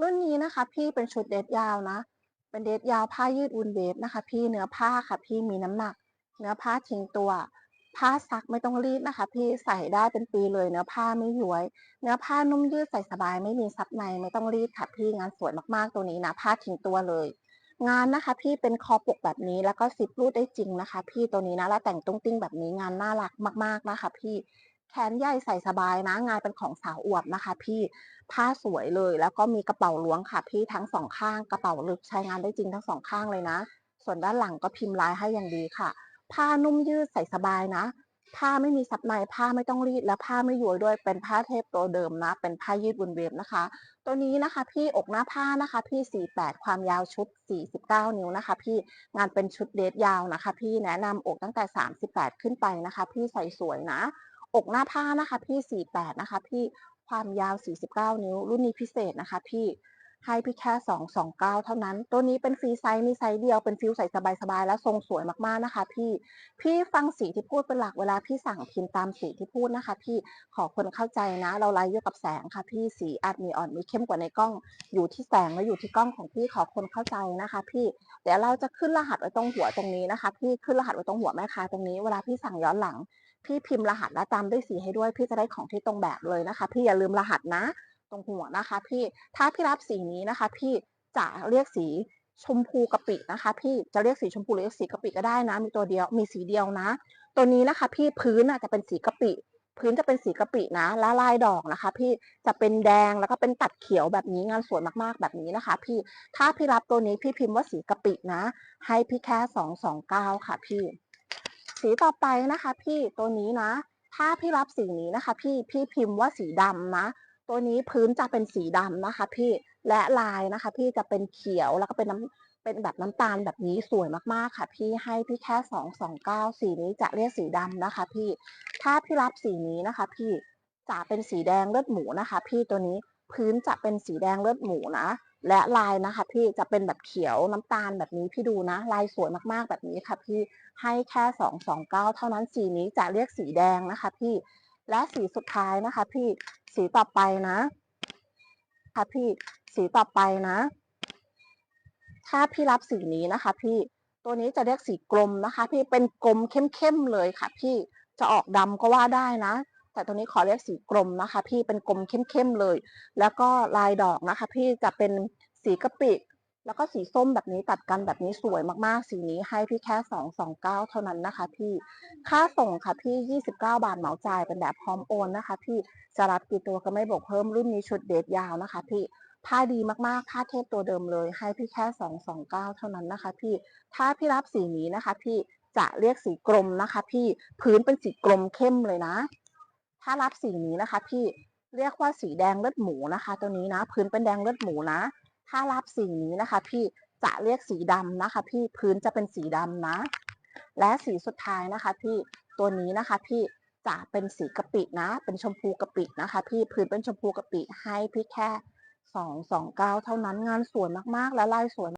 รุ่นนี้นะคะ พี่เป็นชุดเดรสยาวนะ เป็นเดรสยาวผ้ายืดอุลเวฟนะคะ พี่เนื้อผ้าค่ะ พี่มีน้ำหนัก เนื้อผ้าทิ้งตัว ผ้าซักไม่ต้องรีดนะคะ พี่ใส่ได้เป็นปีเลยเนื้อผ้าไม่ย้วย เนื้อผ้านุ่มยืดใส่สบายไม่มีซับในไม่ต้องรีดค่ะ พี่งานสวยมากๆตัวนี้นะผ้าทิ้งตัวเลย งานนะคะ พี่เป็นคอปกแบบนี้แล้วก็ซิปรูดได้จริงนะคะ พี่ตัวนี้นะแล้วแต่งตุ้งติ้งแบบนี้งานน่ารักมาก ๆนะคะ พี่ แขนใหญ่ใส่สบายนะ งานเป็นของสาวอวบนะคะ พี่ผ้าสวยเลย แล้วก็มีกระเป๋าล้วงค่ะ พี่ทั้งสองข้างกระเป๋าลึกใช้งานได้จริงทั้งสองข้างเลยนะ ส่วนด้านหลังก็พิมพ์ลายให้อย่างดีค่ะ ผ้านุ่มยืดใส่สบายนะ ผ้าไม่มีซับในผ้าไม่ต้องรีด และผ้าไม่ย้วยด้วยเป็นผ้าเทปตัวเดิมนะ เป็นผ้ายืดบนเวฟนะคะ ตัวนี้นะคะ พี่อกหน้าผ้านะคะ พี่ 48 ความยาวชุด 49 นิ้วนะคะ พี่งานเป็นชุดเดทยาวนะคะ พี่แนะนำอกตั้งแต่ 38 ขึ้นไปนะคะ พี่ใส่สวยนะ อกหน้าผ้านะคะพี่ 48 นะคะพี่ความยาว 49 นิ้ว รุ่นนี้พิเศษนะคะพี่ให้พี่แค่ 229 เท่านั้น ตัวนี้เป็นฟรีไซส์มีไซส์เดียวเป็นฟิลใส่สบายๆและทรงสวยมากๆนะคะ พี่ พี่ฟังสีที่พูดเป็นหลักเวลาพี่สั่งพิมพ์ตามสีที่พูดนะคะ พี่ขอคนเข้าใจนะ เราไลฟ์อยู่กับแสงค่ะ พี่สีอาจมีอ่อนมีเข้มกว่าในกล้อง อยู่ที่แสงและอยู่ที่กล้องของพี่ขอคนเข้าใจนะคะ พี่เดี๋ยวเราจะขึ้นรหัสไว้ตรงหัวตรงนี้นะคะ พี่ขึ้นรหัสไว้ตรงหัวแม่ค้าตรงนี้เวลาพี่สั่งย้อนหลัง พี่พิมพ์รหัสและตามด้วยสีให้ด้วย พี่จะได้ของที่ตรงแบบเลยนะคะ พี่อย่าลืมรหัสนะ ตรงหัวนะคะ พี่ถ้าพี่รับสีนี้นะคะ พี่จะเรียกสีชมพูกะปินะคะ พี่จะเรียกสีชมพูหรือเรียกสีกะปิก็ได้นะ มีตัวเดียวมีสีเดียวนะ ตัวนี้นะคะ พี่พื้นอะจะเป็นสีกะปิ พื้นจะเป็นสีกะปินะและลายดอกนะคะ พี่จะเป็นแดงแล้วก็เป็นตัดเขียวแบบนี้งานสวยมากๆแบบนี้นะคะ พี่ถ้าพี่รับตัวนี้พี่พิมพ์ว่าสีกะปินะ ให้พี่แค่สองสองเก้าค่ะ พี่ สีต่อไปนะคะพี่ตัวนี้นะ ถ้าพี่รับสีนี้นะคะ พี่พี่พิมพ์ว่าสีดำนะ ตัวนี้พื้นจะเป็นสีดำนะคะ พี่และลายนะคะ พี่จะเป็นเขียวแล้วก็เป็นน้ำเป็นแบบน้ำตาลแบบนี้สวยมากๆค่ะ พี่ให้พี่แค่สองสองเก้าสีนี้จะเรียกสีดำนะคะ พี่ถ้าพี่รับสีนี้นะคะ พี่จะเป็นสีแดงเลือดหมูนะคะ พี่ตัวนี้พื้นจะเป็นสีแดงเลือดหมูนะ และลายนะคะ พี่จะเป็นแบบเขียวน้ำตาลแบบนี้พี่ดูนะ ลายสวยมากๆแบบนี้ค่ะ พี่ให้แค่สองสองเก้าเท่านั้นสีนี้จะเรียกสีแดงนะคะ พี่และสีสุดท้ายนะคะ พี่สีต่อไปนะ ค่ะพี่สีต่อไปนะ ถ้าพี่รับสีนี้นะคะ พี่ตัวนี้จะเรียกสีกลมนะคะ พี่เป็นกลมเข้มๆเลยค่ะ พี่จะออกดำก็ว่าได้นะ แต่ตัวนี้ขอเรียกสีกลมนะคะ พี่เป็นกลมเข้มๆเลย แล้วก็ลายดอกนะคะ พี่จะเป็นสีกะปิ แล้วก็สีส้มแบบนี้ตัดกันแบบนี้สวยมากๆ สีนี้ให้พี่แค่229 เท่านั้นนะคะ พี่ค่าส่งค่ะพี่ 29 บาทเหมาจ่ายเป็นแบบพร้อมโอนนะคะ พี่จะรับกี่ตัวก็ไม่บอกเพิ่มรุ่นนี้ชุดเดทยาวนะคะ พี่ผ้าดีมากๆ ผ้าเทพตัวเดิมเลย ให้พี่แค่ 229 เท่านั้นนะคะ พี่ ถ้าพี่รับสีนี้นะคะ พี่จะเรียกสีกลมนะคะ พี่ พื้นเป็นสีกลมเข้มเลยนะ ถ้ารับสีนี้นะคะ พี่เรียกว่าสีแดงเลือดหมูนะคะ ตัวนี้นะ พื้นเป็นแดงเลือดหมูนะ ถ้ารับสีนี้นะคะ พี่จะเรียกสีดำนะคะ พี่พื้นจะเป็นสีดำนะ และสีสุดท้ายนะคะ พี่ตัวนี้นะคะ พี่จะเป็นสีกะปินะ เป็นชมพูกะปินะคะ พี่พื้นเป็นชมพูกะปิให้พี่แค่สองสองเก้าเท่านั้นงานสวยมากๆและลายสวย